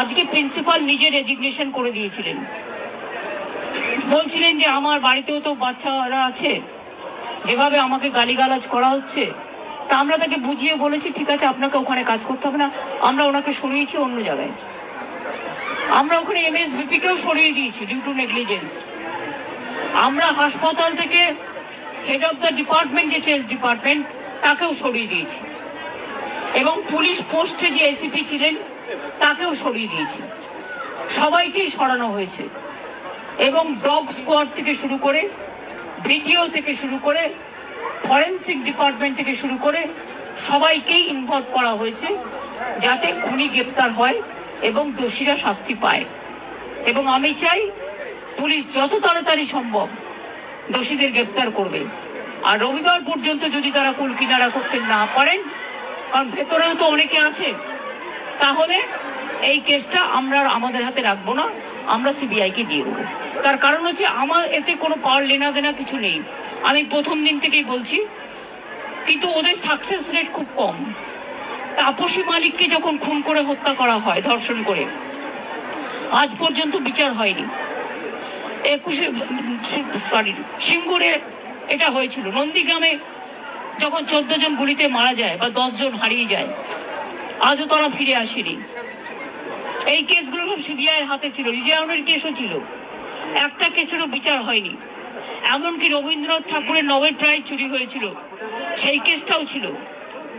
আজকে প্রিন্সিপাল নিজে রেজিগনেশন করে দিয়েছিলেন। বলছিলেন যে, আমার বাড়িতেও তো বাচ্চারা আছে, যেভাবে আমাকে গালিগালাজ করা হচ্ছে, তা আমরা তাকে বুঝিয়ে বলেছি, ঠিক আছে, আপনাকে ওখানে কাজ করতে হবে না, আমরা ওনাকে সরিয়েছি অন্য জায়গায়। আমরা ওখানে এমএসবিপিকেও সরিয়ে দিয়েছি ডিউ টু নেগলিজেন্স আমরা হাসপাতাল থেকে হেড অফ দ্য ডিপার্টমেন্ট যে চেস ডিপার্টমেন্ট তাকেও সরিয়ে দিয়েছি। এবং পুলিশ পোস্টে যে এসিপি ছিলেন তাকেও সরিয়ে দিয়েছি। সবাইকেই সরানো হয়েছে। এবং ডগ স্কোয়াড থেকে শুরু করে, ভিডিও থেকে শুরু করে, ফরেন্সিক ডিপার্টমেন্ট থেকে শুরু করে সবাইকেই ইনভলভ করা হয়েছে যাতে খুনি গ্রেপ্তার হয় এবং দোষীরা শাস্তি পায়। এবং আমি চাই পুলিশ যত তাড়াতাড়ি সম্ভব দোষীদের গ্রেপ্তার করবে। আর রবিবার পর্যন্ত যদি তারা কুল কিনারা করতে না পারেন, কারণ ভেতরেও তো অনেকে আছে তাহলে এই কেসটা আমরা আমাদের হাতে রাখব না, আমরা সিবিআইকে দিয়ে দেবো। তার কারণ হচ্ছে আমার এতে কোনো পাওয়ার লেনা দেনা কিছু নেই। আমি প্রথম দিন থেকেই বলছি, কিন্তু ওদের সাকসেস রেট খুব কম। তাপসী মালিককে যখন খুন করে হত্যা করা হয়, ধর্ষণ করে, আজ পর্যন্ত বিচার হয়নি। একুশে, সরি, সিঙ্গুরে এটা হয়েছিল। নন্দীগ্রামে যখন চোদ্দ জন গুলিতে মারা যায় বা দশ জন হারিয়ে যায় আজও তারা ফিরে আসেনি। এই কেসগুলো সিবিআই এর হাতে ছিল রিজাউনের কেসও ছিল। একটা কেসেরও বিচার হয়নি। এমনকি রবীন্দ্রনাথ ঠাকুরের নোবেল প্রাইজ চুরি হয়েছিল, সেই কেসটাও ছিল।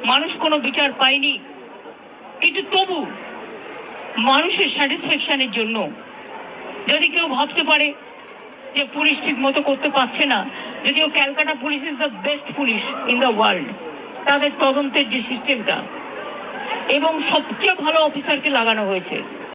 মানুষ কোনো বিচার পায়নি। কিন্তু তবু মানুষের স্যাটিসফ্যাকশনের জন্য, যদি কেউ ভাবতে পারে যে পুলিশ ঠিক মতো করতে পারছে না যদিও Calcutta police is the best police in the world তাদের তদন্তের যে সিস্টেমটা এবং সবচেয়ে ভালো অফিসারকে লাগানো হয়েছে।